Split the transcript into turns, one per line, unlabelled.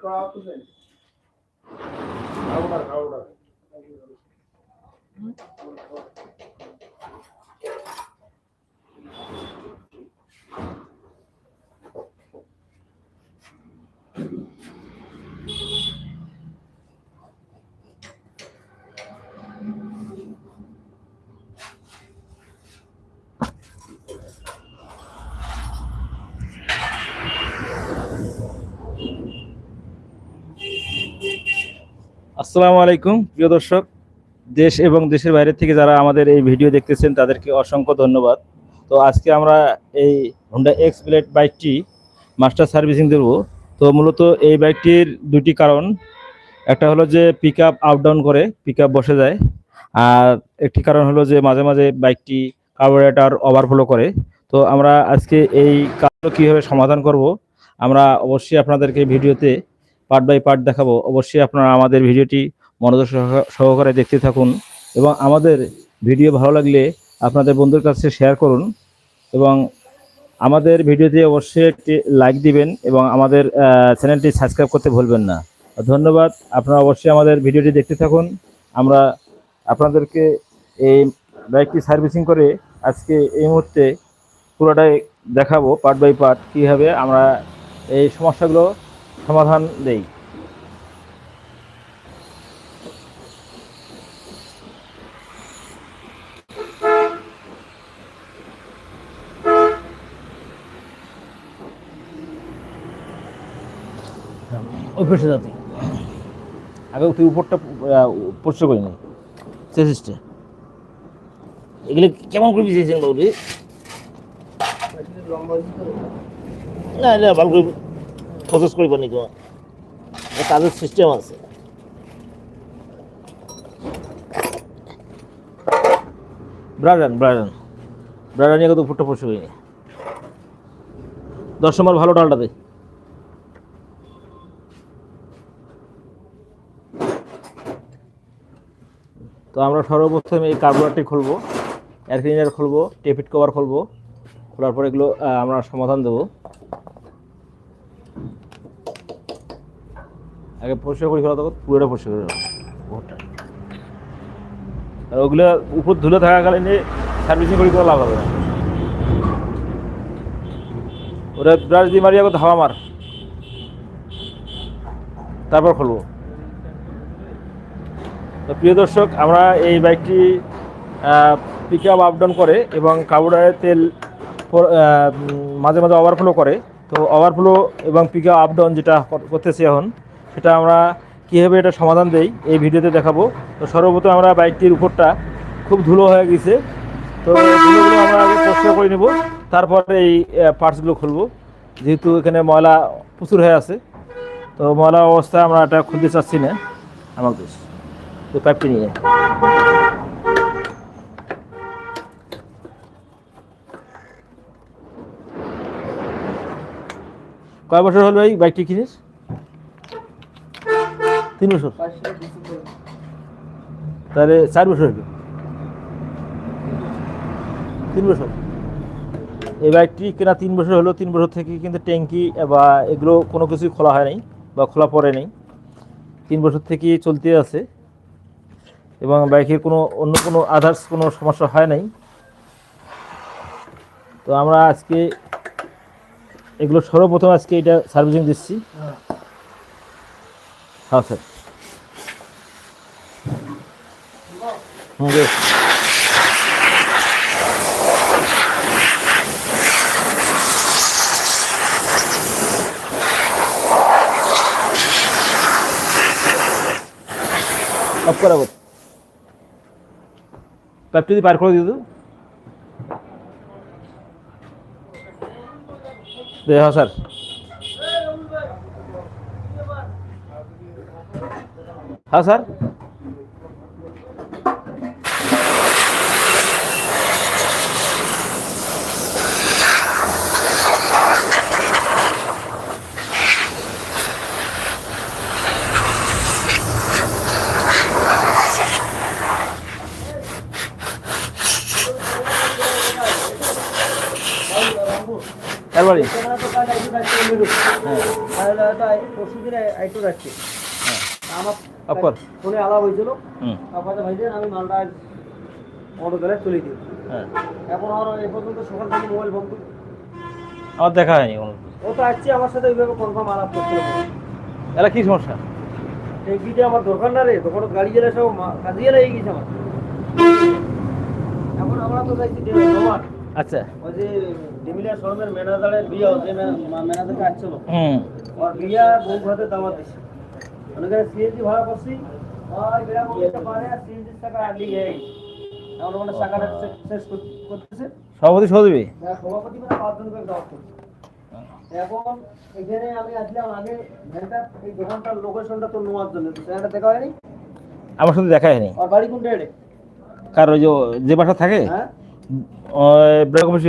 Crops అండి అవునా అవునా আসসালামু আলাইকুম, প্রিয় দর্শক। দেশ এবং দেশের বাইরে থেকে যারা আমাদের এই ভিডিও দেখতেছেন, তাদেরকে অসংখ্য ধন্যবাদ। তো আজকে আমরা এই হোন্ডা এক্স ব্লেড বাইকটি মাস্টার সার্ভিসিং দেব। তো মূলত এই বাইকটির দুটি কারণ। একটা হলো যে পিক আপ আপ ডাউন করে পিক আপ বসে যায়। আর একটি কারণ হলো যে মাঝে মাঝে বাইকটি কার্বোরেটর ওভারফ্লো করে। তো আমরা আজকে এই কাজগুলো কীভাবে সমাধান করব, আমরা অবশ্যই আপনাদেরকে ভিডিওতে পার্ট বাই পার্ট দেখাবো। অবশ্যই আপনারা আমাদের ভিডিওটি মনোযোগ সহ- সহকারে দেখতে থাকুন এবং আমাদের ভিডিও ভালো লাগলে আপনাদের বন্ধুর কাছে শেয়ার করুন এবং আমাদের ভিডিওতে অবশ্যই একটি লাইক দিবেন এবং আমাদের চ্যানেলটি সাবস্ক্রাইব করতে ভুলবেন না। ধন্যবাদ। আপনারা অবশ্যই আমাদের ভিডিওটি দেখতে থাকুন। আমরা আপনাদেরকে এই বাইকটি সার্ভিসিং করে আজকে এই মুহূর্তে পুরোটাই দেখাবো পার্ট বাই পার্ট কীভাবে আমরা এই সমস্যাগুলো সমাধান দেই। ওই পেশে যাতে আগে তুই উপরটা পরিষ্কার করি নি। চেসিসটা এগুলো কেমন করে বিছিয়েছেন বাবুরি না না ভালো করে প্রসেস করিব নি তোমার এটা কাজের সিস্টেম আছে। ব্রাডান ব্রাডান ব্রাডান তো উপরটা পরিষ্কার করিনি দশ নম্বর ভালো ডালটা দে। তো আমরা সর্বপ্রথম এই কার্বোরেটরটি খুলবো এয়ার ক্লিনার খুলবো টেপিট কভার খুলবো, খোলার পর এগুলো আমরা সমাধান দেবো। আগে পরিষ্কার করে খোলা তখন পুরোটা পরিষ্কার করে আর ওগুলো উপর ধুলে থাকাকালীন সার্ভিসিং করে লাভ হবে না। ওটা ব্রাশ দিয়ে মারি আগে ধাওয়া মার। তারপর খুলবো। তো প্রিয় দর্শক, আমরা এই বাইকটি পিক আপ আপ ডাউন করে এবং কার্বোডারের তেল মাঝে মাঝে ওভারফ্লো করে। তো ওভারফ্লো এবং পিক আপ আপ ডাউন যেটা করতেছি এখন সেটা আমরা কীভাবে এটা সমাধান দেই, এই ভিডিওতে দেখাবো। তো সর্বপ্রথম আমরা বাইকটির উপরটা খুব ধুলো হয়ে গেছে। তো ধুলোগুলো আমরা আগে পরিষ্কার করে নেব, তারপরে এই পার্টসগুলো খুলবো। যেহেতু এখানে ময়লা প্রচুর হয়ে আছে, তো ময়লা অবস্থায় আমরা এটা খুলতে চাচ্ছি না। আমাকে তো পাইপটি নিয়ে কয় বছর হলো এই বাইকটি কিনিস? তিন বছর তাহলে চার বছর হলো তিন বছর। এই বাইকটি কেনা তিন বছর হলো তিন বছর থেকে কিন্তু ট্যাঙ্কি বা এগুলো কোনো কিছুই খোলা হয় নাই বা খোলা পড়ে নেই। তিন বছর থেকেই চলতে আছে। এবং বাইকের কোনো অন্য কোনো আদার্স কোনো সমস্যা হয় নাই। তো আমরা আজকে এগুলো সর্বপ্রথম আজকে এটা সার্ভিসিং দিচ্ছি। হ্যাঁ স্যার। হুম বেশ। অফ করাবো পাইপটা যদি পার করে দিত দে হ্যাঁ স্যার হ্যাঁ স্যার হ্যাঁ।
আমার
অফকোর্স
ফোনে আলাপ হয়েছিল। আপনাদের ভাই আমি মালটা অটো করে চলে দিই।
হ্যাঁ।
এখন আমার এ পর্যন্ত সকাল থেকে মোবাইল বন্ধ।
আমার দেখা হয়নি কোনো।
ও তো আসছে আমার সাথে ওইভাবে কনফার্ম আলাপ করছিল।
এটা কি সমস্যা?
এই গিটে আমার দোকান না রে দোকানে গাড়ি গেলে সব কাজে গেলে এই গেছে আমার। এখন আমরা তো যাইছি ডোমার
আচ্ছা।
ওই যে ডেমিলিয়া শোরুমের ম্যানেজারের বিয়ে যে ম্যানেজারকে আসছিল।
হুম।
ওর বিয়া বউ ঘরে দাওয়াত দিছে। অনেকে সিএনজি ভাড়া করছি ওই বেড়া বলতে পারে আর সিএনজি টাকা আগে গিয়ে এখন ওখানে টাকাটা শেষ কর- করতেছে।
সভাপতি সহদেবী
যারা সভাপতি মানে পাঁচজন করে দাওয়াত করছে। এখন এখানে আমি আসলাম আগে ভ্যানটা এই দোকানটার লোকেশনটা তো নেওয়ার জন্য সেটা দেখা হয়নি।
আমার সাথে দেখা হয়নি।
আর বাড়ি কোনটা এটা
কার ওই যে যে বাসা থাকে?
হ্যাঁ।
ব্লক অফিসে